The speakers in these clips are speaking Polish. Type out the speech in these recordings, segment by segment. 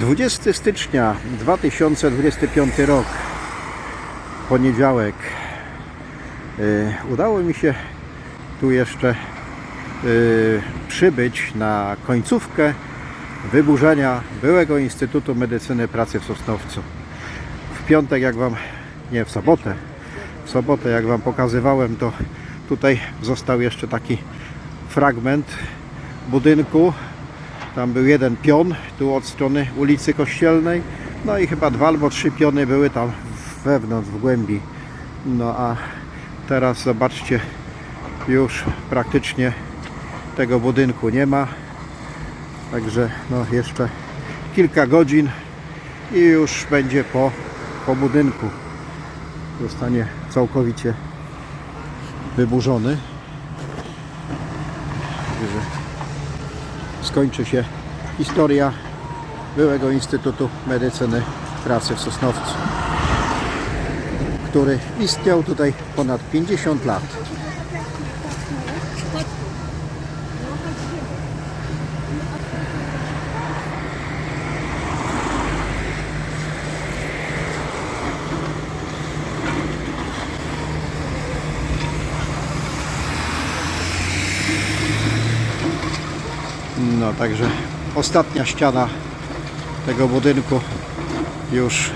20 stycznia 2025 rok, poniedziałek. Y, Udało mi się tu jeszcze y, przybyć na końcówkę wyburzenia byłego Instytutu Medycyny Pracy w Sosnowcu. W piątek, jak Wam, nie, w sobotę, w sobotę, jak Wam pokazywałem, to tutaj został jeszcze taki fragment budynku. Tam był jeden pion, tu od strony ulicy Kościelnej. No i chyba dwa albo trzy piony były tam wewnątrz, w głębi. No a teraz zobaczcie, już praktycznie tego budynku nie ma. Także no jeszcze kilka godzin i już będzie po, po budynku. Zostanie całkowicie wyburzony. Skończy się historia byłego Instytutu Medycyny Pracy w Sosnowcu, który istniał tutaj ponad 50 lat. Także ostatnia ściana tego budynku już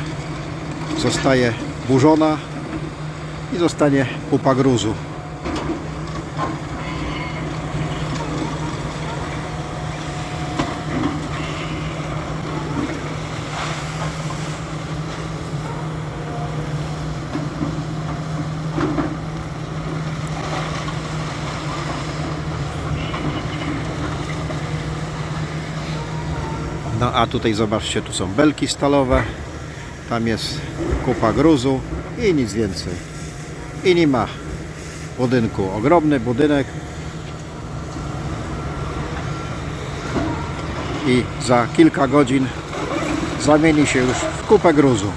zostaje burzona i zostanie pupa gruzu. No a tutaj zobaczcie, tu są belki stalowe, tam jest kupa gruzu i nic więcej. I nie ma budynku. Ogromny budynek i za kilka godzin zamieni się już w kupę gruzu.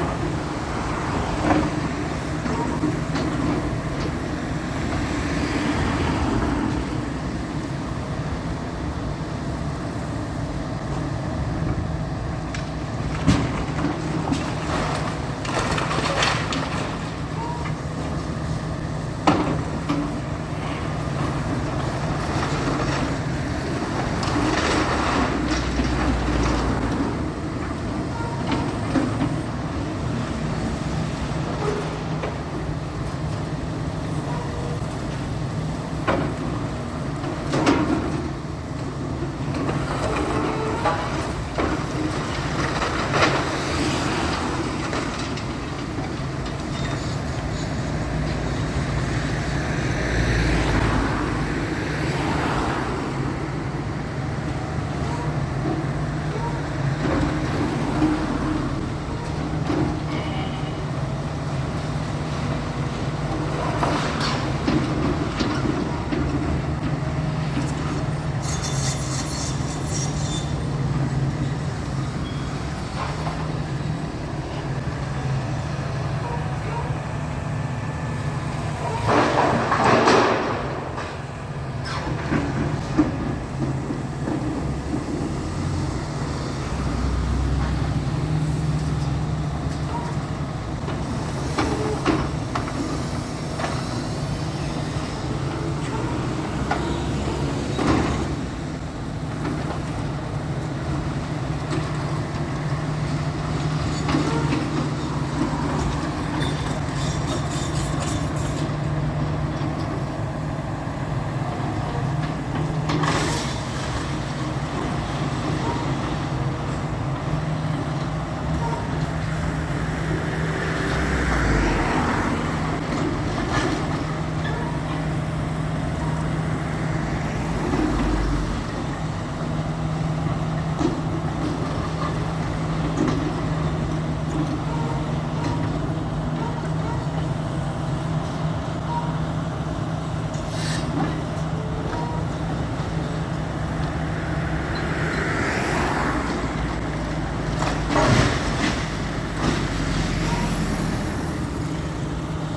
Amen.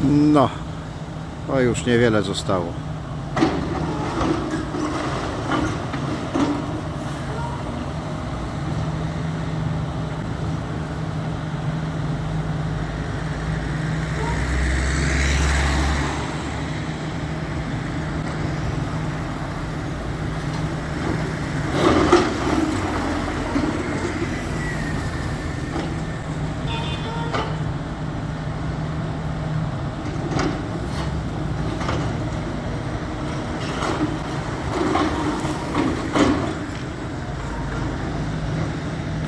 No, to już niewiele zostało.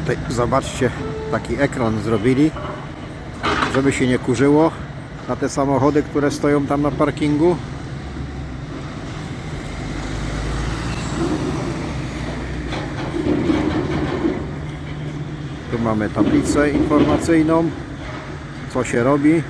Tutaj zobaczcie, taki ekran zrobili, żeby się nie kurzyło na te samochody, które stoją tam na parkingu. Tu mamy tablicę informacyjną, co się robi.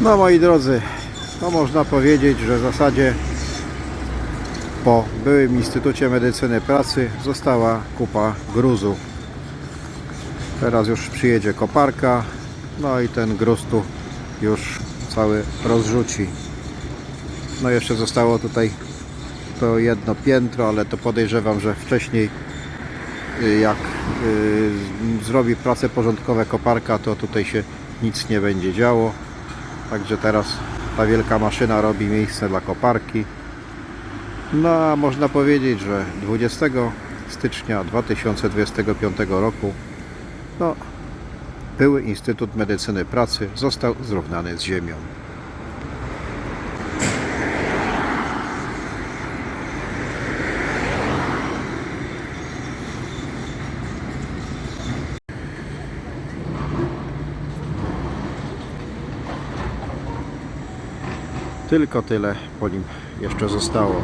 No moi drodzy, to można powiedzieć, że w zasadzie po byłym Instytucie Medycyny Pracy została kupa gruzu. Teraz już przyjedzie koparka, no i ten gruz tu już cały rozrzuci. No jeszcze zostało tutaj to jedno piętro, ale to podejrzewam, że wcześniej y, jak y, zrobi prace porządkowe koparka, to tutaj się nic nie będzie działo. Także teraz ta wielka maszyna robi miejsce dla koparki. No a można powiedzieć, że 20 stycznia 2025 roku no, były Instytut Medycyny Pracy został zrównany z ziemią. Tylko tyle po nim jeszcze zostało.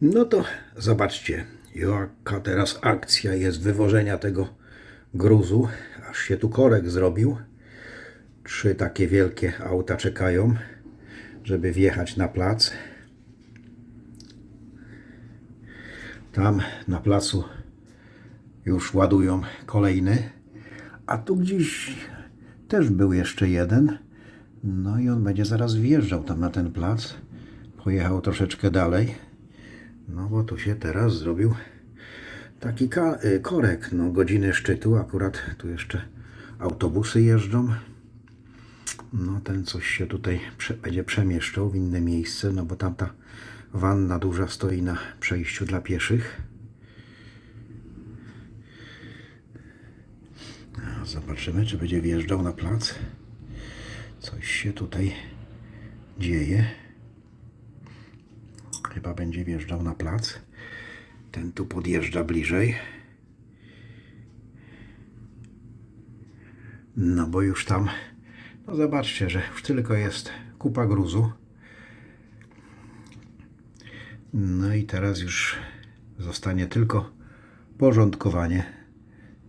No to zobaczcie, jaka teraz akcja jest wywożenia tego gruzu. Aż się tu korek zrobił. Trzy takie wielkie auta czekają, żeby wjechać na plac. Tam na placu już ładują kolejny. A tu gdzieś też był jeszcze jeden. No i on będzie zaraz wjeżdżał tam na ten plac. Pojechał troszeczkę dalej. No bo tu się teraz zrobił taki y, korek. No godziny szczytu. Akurat tu jeszcze autobusy jeżdżą. No ten coś się tutaj będzie przemieszczał w inne miejsce. No bo tamta wanna duża stoi na przejściu dla pieszych. Zobaczymy, czy będzie wjeżdżał na plac. Coś się tutaj dzieje. Chyba będzie wjeżdżał na plac. Ten tu podjeżdża bliżej. No bo już tam, no zobaczcie, że już tylko jest kupa gruzu. No i teraz już zostanie tylko porządkowanie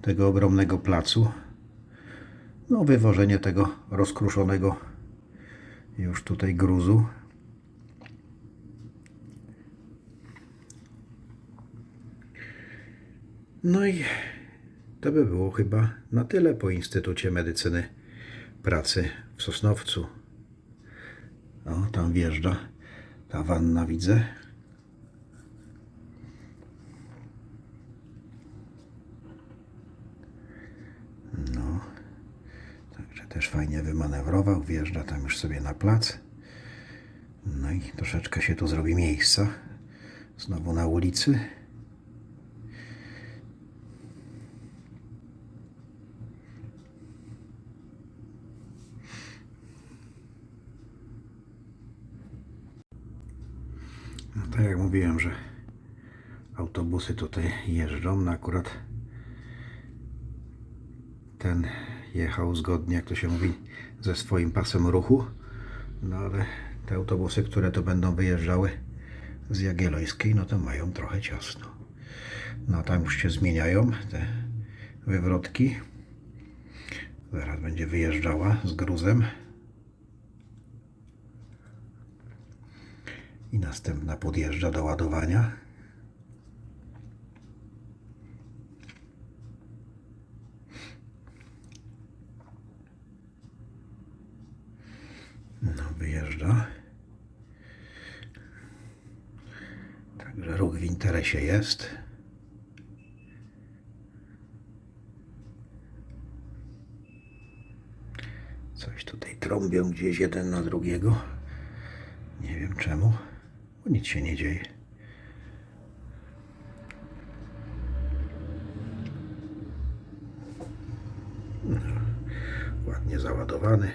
tego ogromnego placu. No, wywożenie tego rozkruszonego już tutaj gruzu. No i to by było chyba na tyle po Instytucie Medycyny Pracy w Sosnowcu. O, tam wjeżdża ta wanna, widzę. No, także też fajnie wymanewrował, wjeżdża tam już sobie na plac. No i troszeczkę się tu zrobi miejsca. Znowu na ulicy. No tak jak mówiłem, że autobusy tutaj jeżdżą, no akurat ten jechał zgodnie, jak to się mówi, ze swoim pasem ruchu. No ale te autobusy, które to będą wyjeżdżały z Jagiellońskiej, no to mają trochę ciasno. No tam już się zmieniają te wywrotki. Zaraz będzie wyjeżdżała z gruzem. I następna podjeżdża do ładowania. No, wyjeżdża. Także ruch w interesie jest. Coś tutaj trąbią gdzieś jeden na drugiego. Nie wiem czemu, bo nic się nie dzieje. Ładnie załadowany